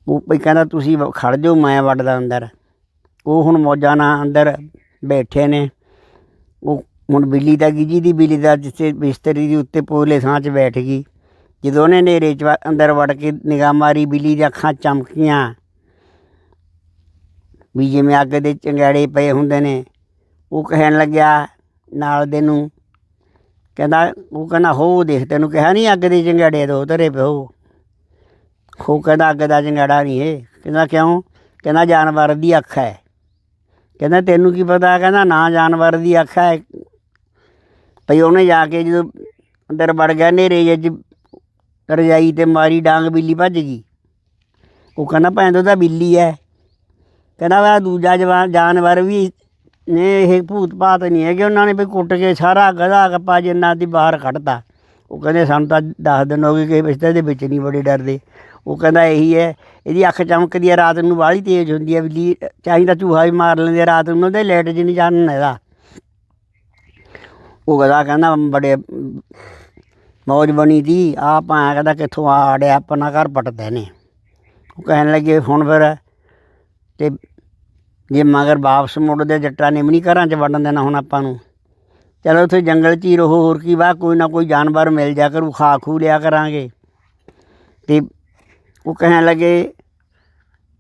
ਉਹ ਵੀ ਕਹਿੰਦਾ ਤੁਸੀਂ ਖੜ ਜਾਓ, ਮੈਂ ਵੱਡਦਾ ਅੰਦਰ। ਉਹ ਹੁਣ ਮੌਜਾਂ ਨਾਲ ਅੰਦਰ ਬੈਠੇ ਨੇ। ਉਹ ਹੁਣ ਬਿੱਲੀ ਦਾ ਗਿੱਜੀ ਦੀ ਬਿੱਲੀ ਦਾ ਜਿੱਥੇ ਬਿਸਤਰੀ ਦੇ ਉੱਤੇ ਪੋਲੇ ਥਾਂ 'ਚ ਬੈਠ ਗਈ। ਜਦੋਂ ਉਹਨੇ ਨੇਰੇ 'ਚ ਵ- ਅੰਦਰ ਵੜ ਕੇ ਨਿਗਾਹ ਮਾਰੀ, ਬਿੱਲੀ ਦੀਆਂ ਅੱਖਾਂ ਚਮਕੀਆਂ। ਵੀ ਜਿਵੇਂ ਅੱਗ ਦੇ ਚੰਗਾੜੇ ਪਏ ਹੁੰਦੇ ਨੇ, ਉਹ ਕਹਿਣ ਲੱਗਿਆ ਨਾਲ ਦੇ ਨੂੰ, ਕਹਿੰਦਾ, ਉਹ ਕਹਿੰਦਾ, ਹੋ, ਦੇਖ, ਤੈਨੂੰ ਕਿਹਾ ਨਹੀਂ ਅੱਗ ਦੇ ਚੰਗਾੜੇ ਦੋ, ਧਰੇ ਪਿਓ ਹੋ? ਕਹਿੰਦਾ, ਅੱਗ ਦਾ ਚੰਗਾੜਾ ਨਹੀਂ ਇਹ। ਕਹਿੰਦਾ, ਕਿਉਂ? ਕਹਿੰਦਾ, ਜਾਨਵਰ ਦੀ ਅੱਖ ਹੈ। ਕਹਿੰਦਾ, ਤੈਨੂੰ ਕੀ ਪਤਾ? ਕਹਿੰਦਾ, ਨਾ, ਜਾਨਵਰ ਦੀ ਅੱਖ ਹੈ। ਭਈ ਉਹਨੇ ਜਾ ਕੇ ਜਦੋਂ ਅੰਦਰ ਵੜ ਗਿਆ ਨੇਰੇ ਜਿਹੇ 'ਚ ਰਜਾਈ ਤੇ ਮਾਰੀ ਡਾਂਗ ਬਿੱਲੀ ਭੱਜ ਗਈ। ਉਹ ਕਹਿੰਦਾ, ਭੈਣ ਤਾਂ ਬਿੱਲੀ ਹੈ ਕਹਿੰਦਾ ਵਾ ਦੂਜਾ ਜਵਾਨ, ਜਾਨਵਰ ਵੀ ਨੇ, ਇਹ ਭੂਤ ਭਾਤ ਨਹੀਂ ਹੈਗੇ। ਉਹਨਾਂ ਨੇ ਵੀ ਕੁੱਟ ਕੇ ਸਾਰਾ ਗਧਾ ਗੱਪਾ ਜਿੰਨਾ ਦੀ ਬਾਹਰ ਕੱਢਤਾ। ਉਹ ਕਹਿੰਦੇ, ਸਾਨੂੰ ਤਾਂ 10 ਦਿਨ ਹੋ ਗਏ ਕਿ ਬਿਸਤਰੇ ਦੇ ਵਿੱਚ ਨਹੀਂ ਬੜੇ ਡਰਦੇ। ਉਹ ਕਹਿੰਦਾ, ਇਹੀ ਹੈ ਇਹਦੀ ਅੱਖ ਚਮਕਦੀ ਹੈ ਰਾਤ ਨੂੰ ਬਾਹਲੀ ਤੇਜ਼ ਹੁੰਦੀ ਹੈ ਬਿੱਲੀ। ਚਾਹੀਦਾ ਚੂਹਾ ਵੀ ਮਾਰ ਲੈਂਦੇ, ਰਾਤ ਨੂੰ ਉਹਦੇ ਲਾਈਟ ਜੀ ਨਹੀਂ ਜਾਣਨ ਇਹਦਾ ਉਹ ਗਧਾ ਕਹਿੰਦਾ, ਬੜੇ ਮੌਜ ਬਣੀ ਦੀ ਆ ਭਾਂ ਕਹਿੰਦਾ ਕਿੱਥੋਂ ਆ ਆੜਿਆ ਆਪਣਾ ਘਰ ਪਟਦੇ ਨੇ। ਉਹ ਕਹਿਣ ਲੱਗੇ, ਹੁਣ ਫਿਰ ਤੇ ਜੇ ਮਗਰ ਵਾਪਸ ਮੁੜਦੇ, ਜੱਟਾਂ ਨੇ ਵੀ ਨਹੀਂ ਘਰਾਂ 'ਚ ਵੜਨ ਦੇਣਾ ਹੁਣ ਆਪਾਂ ਨੂੰ। ਚਲੋ ਉੱਥੇ ਜੰਗਲ 'ਚ ਹੀ ਰਹੋ, ਹੋਰ ਕੀ ਵਾ, ਕੋਈ ਨਾ ਕੋਈ ਜਾਨਵਰ ਮਿਲ ਜਾ ਕਰੂ ਖਾ ਖੂ ਲਿਆ ਕਰਾਂਗੇ। ਤੇ ਉਹ ਕਹਿਣ ਲੱਗੇ,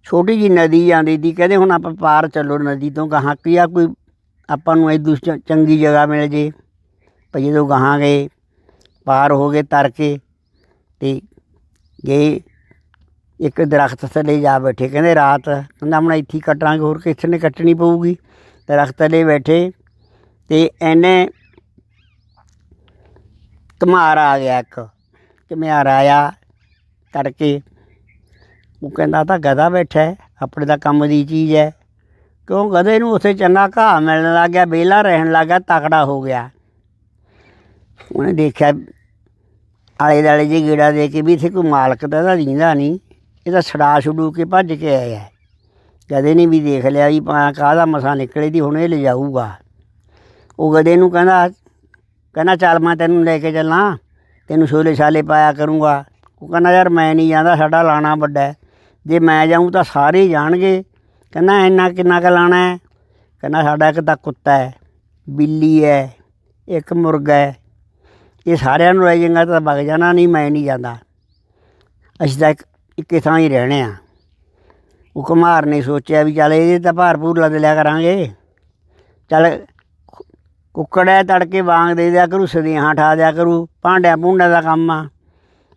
ਛੋਟੀ ਜੀ ਨਦੀ ਜਾਂਦੀ ਦੀ ਕਹਿੰਦੇ ਹੁਣ ਆਪਾਂ ਪਾਰ ਚੱਲੋ ਨਦੀ ਤੋਂ, ਗਾਹਾਂ ਕੀ ਆ, ਕੋਈ ਆਪਾਂ ਨੂੰ ਇਹ ਚੰਗੀ ਜਗ੍ਹਾ ਮਿਲ ਜੇ। ਭਈ ਜਦੋਂ ਗਾਹਾਂ ਗਏ ਪਾਰ ਹੋ ਗਏ ਤਰ ਕੇ ਤੇ ਗਏ। ਇੱਕ ਦਰਖਤ ਥੱਲੇ ਜਾ ਬੈਠੇ। ਕਹਿੰਦੇ ਰਾਤ, ਕਹਿੰਦਾ ਹੁਣ ਇੱਥੇ ਕੱਟਾਂਗੇ, ਹੋਰ ਕਿਸੇ ਨੇ ਕੱਟਣੀ ਪਊਗੀ। ਦਰਖਤ ਥੱਲੇ ਬੈਠੇ ਤੇ ਐਨੇ ਧਮਾਰ ਆ ਗਿਆ ਇੱਕ ਘੁਮਿਆਰ ਆਇਆ ਤੜਕੇ। ਉਹ ਕਹਿੰਦਾ ਤਾਂ ਗਧਾ ਬੈਠਾ ਆਪਣੇ ਦਾ ਕੰਮ ਦੀ ਚੀਜ਼ ਹੈ। ਕਿਉਂ ਗਧੇ ਨੂੰ ਉੱਥੇ ਚੰਗਾ ਘਾਹ ਮਿਲਣ ਲੱਗ ਗਿਆ, ਵਿਹਲਾ ਰਹਿਣ ਲੱਗ ਗਿਆ, ਤਕੜਾ ਹੋ ਗਿਆ। ਉਹਨੇ ਦੇਖਿਆ ਆਲੇ ਦਾਲੇ ਜੇ ਗੇੜਾ ਦੇ ਕੇ ਵੀ ਇੱਥੇ ਕੋਈ ਮਾਲਕ ਤਾਂ ਇਹਦਾ ਦਿੰਦਾ ਨਹੀਂ। ਇਹ ਤਾਂ ਛੜਾ ਛੁਡੂ ਕੇ ਭੱਜ ਕੇ ਆਇਆ ਕਦੇ ਨਹੀਂ ਵੀ ਦੇਖ ਲਿਆ ਵੀ ਪਾ ਕਾਹਦਾ ਮਸਾ ਨਿਕਲੇ ਦੀ ਹੁਣ ਇਹ ਲਿਜਾਊਗਾ। ਉਹ ਗਧੇ ਨੂੰ ਕਹਿੰਦਾ ਕਹਿੰਦਾ ਚੱਲ ਮੈਂ ਤੈਨੂੰ ਲੈ ਕੇ ਚੱਲਾਂ, ਤੈਨੂੰ ਛੋਲੇ ਛਾਲੇ ਪਾਇਆ ਕਰੂੰਗਾ। ਉਹ ਕਹਿੰਦਾ, ਯਾਰ ਮੈਂ ਨਹੀਂ ਜਾਂਦਾ, ਸਾਡਾ ਲਾਣਾ ਵੱਡਾ ਜੇ ਮੈਂ ਜਾਊਂ ਤਾਂ ਸਾਰੇ ਜਾਣਗੇ। ਕਹਿੰਦਾ, ਇੰਨਾ ਕਿੰਨਾ ਕੁ ਲਾਣਾ ਹੈ? ਕਹਿੰਦਾ, ਸਾਡਾ ਇੱਕ ਤਾਂ ਕੁੱਤਾ ਹੈ, ਬਿੱਲੀ ਹੈ, ਇੱਕ ਮੁਰਗਾ ਹੈ ਇਹ ਸਾਰਿਆਂ ਨੂੰ ਲੈ ਜਾਏਗਾ ਤਾਂ ਵਗ ਜਾਣਾ, ਨਹੀਂ ਮੈਂ ਨਹੀਂ ਜਾਂਦਾ। ਅਸੀਂ ਤਾਂ ਇੱਕ, ਇੱਕੇ ਥਾਂ ਹੀ ਰਹਿਣੇ ਆ। ਉਹ ਕੁਮਾਰ ਨੇ ਸੋਚਿਆ ਵੀ ਚੱਲ ਇਹਦੇ ਤਾਂ ਭਾਰ ਭੂਰ ਲੱਦ ਲਿਆ ਕਰਾਂਗੇ। ਚੱਲ ਕੁ- ਕੁੱਕੜ ਹੈ ਤੜਕੇ ਵਾਂਗ ਦੇ ਦਿਆ ਕਰੂ ਸਦੀਆਂ ਠਾ ਦਿਆ ਕਰੂ, ਭਾਂਡਿਆਂ ਭੁੰਡਿਆਂ ਦਾ ਕੰਮ ਆ।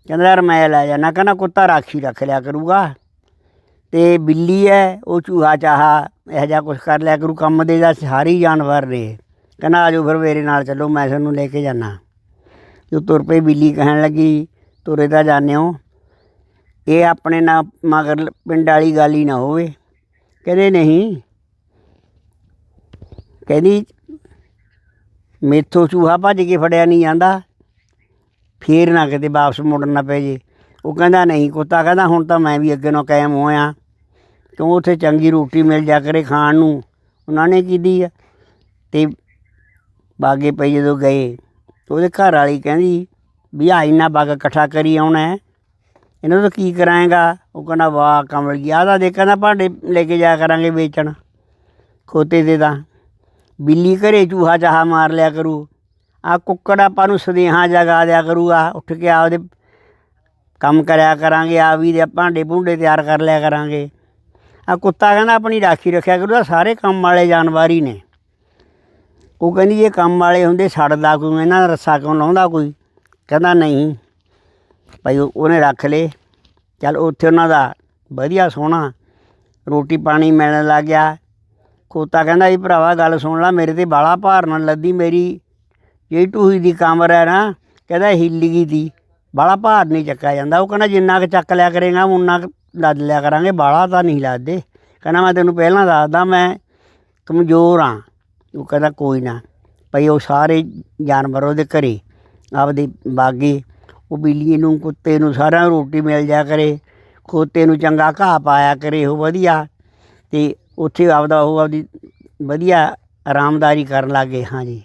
ਕਹਿੰਦਾ ਯਾਰ ਮੈਂ ਲੈ ਜਾਣਾ ਕਹਿੰਦਾ ਕੁੱਤਾ ਰਾਖੀ ਰੱਖ ਲਿਆ ਕਰੂਗਾ। ਤੇ ਬਿੱਲੀ ਹੈ, ਉਹ ਚੂਹਾ ਚਾਹਾ, ਇਹੋ ਜਿਹਾ ਕੁਝ ਕਰ ਲਿਆ ਕਰੂ, ਕੰਮ ਦੇ ਦਾ ਸਾਰੀ ਜਾਨਵਰ ਨੇ। ਕਹਿੰਦਾ ਆਜੋ ਫਿਰ ਮੇਰੇ ਨਾਲ ਚੱਲੋ, ਮੈਂ ਤੁਹਾਨੂੰ ਲੈ ਕੇ ਜਾਣਾ ਜੋ ਤੁਰ ਪਈ ਬਿੱਲੀ ਕਹਿਣ ਲੱਗੀ, ਤੁਰੇ ਤਾਂ ਜਾਂਦੇ ਹੋ। ਇਹ ਆਪਣੇ ਨਾਲ ਮਗਰ ਪਿੰਡ ਵਾਲੀ ਗੱਲ ਹੀ ਨਾ ਹੋਵੇ। ਕਹਿੰਦੇ, ਨਹੀਂ। ਕਹਿੰਦੀ, ਮੇਥੋਂ ਚੂਹਾ ਭੱਜ ਕੇ ਫੜਿਆ ਨਹੀਂ ਜਾਂਦਾ। ਫੇਰ ਨਾ ਕਿਤੇ ਵਾਪਸ ਮੁੜਨਾ ਪੈ ਜੇ। ਉਹ ਕਹਿੰਦਾ, ਨਹੀਂ ਕੁੱਤਾ। ਕਹਿੰਦਾ, ਹੁਣ ਤਾਂ ਮੈਂ ਵੀ ਅੱਗੇ ਨੂੰ ਕਾਇਮ ਹੋਇਆ। ਕਿਉਂ ਉੱਥੇ ਚੰਗੀ ਰੋਟੀ ਮਿਲ ਜਾ ਕਰੇ ਖਾਣ ਨੂੰ? ਉਹਨਾਂ ਨੇ ਕੀਤੀ ਆ? ਤੇ ਬਾਗੇ ਪਈ ਜਦੋਂ ਗਏ ਉਹਦੇ ਘਰ ਵਾਲੀ ਕਹਿੰਦੀ ਵੀ ਆ ਇੰਨਾ ਬਾਗ ਇਕੱਠਾ ਕਰੀ ਆਉਣਾ ਹੈ। ਇਹਨਾਂ ਤੋਂ ਕੀ ਕਰਾਏਗਾ ਉਹ ਕਹਿੰਦਾ, ਵਾਹ, ਕਮਲ ਗਿਆ ਦਾ ਦੇ ਕਹਿੰਦਾ ਭਾਂਡੇ ਲੈ ਕੇ ਜਾ ਕਰਾਂਗੇ ਵੇਚਣ, ਖੋਤੇ ਦੇ ਤਾਂ। ਬਿੱਲੀ ਘਰੇ ਚੂਹਾ ਚਾਹਾ ਮਾਰ ਲਿਆ ਕਰੂ। ਆ ਕੁੱਕੜ ਆਪਾਂ ਨੂੰ ਸਦੇਹਾ ਜਗਾ ਦਿਆ ਕਰੂ ਕਰੂਗਾ। ਉੱਠ ਕੇ ਆਪਦੇ ਕੰਮ ਕਰਿਆ ਕਰਾਂਗੇ ਆ ਵੀ ਦੇ ਭਾਂਡੇ ਭੁੰਡੇ ਤਿਆਰ ਕਰ ਲਿਆ ਕਰਾਂਗੇ। ਆ ਕੁੱਤਾ ਕਹਿੰਦਾ, ਆਪਣੀ ਰਾਖੀ ਰੱਖਿਆ ਕਰੂਗਾ ਸਾਰੇ ਕੰਮ ਵਾਲੇ ਜਾਨਵਰ ਹੀ ਨੇ। ਉਹ ਕਹਿੰਦੀ, ਜੇ ਕੰਮ ਵਾਲੇ ਹੁੰਦੇ, ਛੱਡਦਾ ਕੋਈ ਇਹਨਾਂ ਦਾ ਰੱਸਾ ਕਿਉਂ ਲਾਉਂਦਾ ਕੋਈ? ਕਹਿੰਦਾ, ਨਹੀਂ। ਭਾਈ, ਉਹ- ਉਹਨੇ ਰੱਖ ਲਏ। ਚੱਲ, ਉੱਥੇ ਉਹਨਾਂ ਦਾ ਵਧੀਆ ਸੋਹਣਾ ਰੋਟੀ ਪਾਣੀ ਮਿਲਣ ਲੱਗ ਗਿਆ। ਕੋਤਾ ਕਹਿੰਦਾ, ਇਹ ਭਰਾਵਾ, ਗੱਲ ਸੁਣ ਲੈ, ਮੇਰੇ ਤੇ ਬਾਲਾ ਭਾਰ ਨਾਲ ਲੱਦੀ ਮੇਰੀ। ਜਿਹੜੀ ਟੂਹੀ ਦੀ ਕਮਰ ਹੈ ਨਾ ਕਹਿੰਦਾ ਹਿੱਲੀ ਗਈ ਦੀ। ਬਾਲਾ ਭਾਰ ਨਹੀਂ ਚੱਕਿਆ ਜਾਂਦਾ। ਉਹ ਕਹਿੰਦਾ, ਜਿੰਨਾ ਕੁ ਚੱਕ ਲਿਆ ਕਰੇਗਾ ਉਨਾ ਕੁ ਲੱਦ ਲਿਆ ਕਰਾਂਗੇ। ਬਾਲਾ ਤਾਂ ਨਹੀਂ ਲੱਦਦੇ। ਕਹਿੰਦਾ, ਮੈਂ ਤੈਨੂੰ ਪਹਿਲਾਂ ਦੱਸਦਾ, ਮੈਂ ਕਮਜ਼ੋਰ ਹਾਂ ਉਹ ਕਹਿੰਦਾ, ਕੋਈ ਨਾ, ਭਈ ਉਹ ਸਾਰੇ ਜਾਨਵਰ ਉਹਦੇ ਘਰੇ, ਆਪਦੇ ਬਾਗੇ, ਉਹ ਬਿੱਲੀ ਨੂੰ, ਕੁੱਤੇ ਨੂੰ ਸਾਰਿਆਂ ਨੂੰ ਰੋਟੀ ਮਿਲ ਜਾ ਕਰੇ ਖੋਤੇ ਨੂੰ ਚੰਗਾ ਘਾਹ ਪਾਇਆ ਕਰੇ, ਉਹ ਵਧੀਆ, ਤੇ ਉੱਥੇ ਆਪਦਾ ਉਹ ਆਪਦੀ ਵਧੀਆ ਆਰਾਮਦਾਰੀ ਕਰਨ ਲੱਗੇ ਹਾਂਜੀ।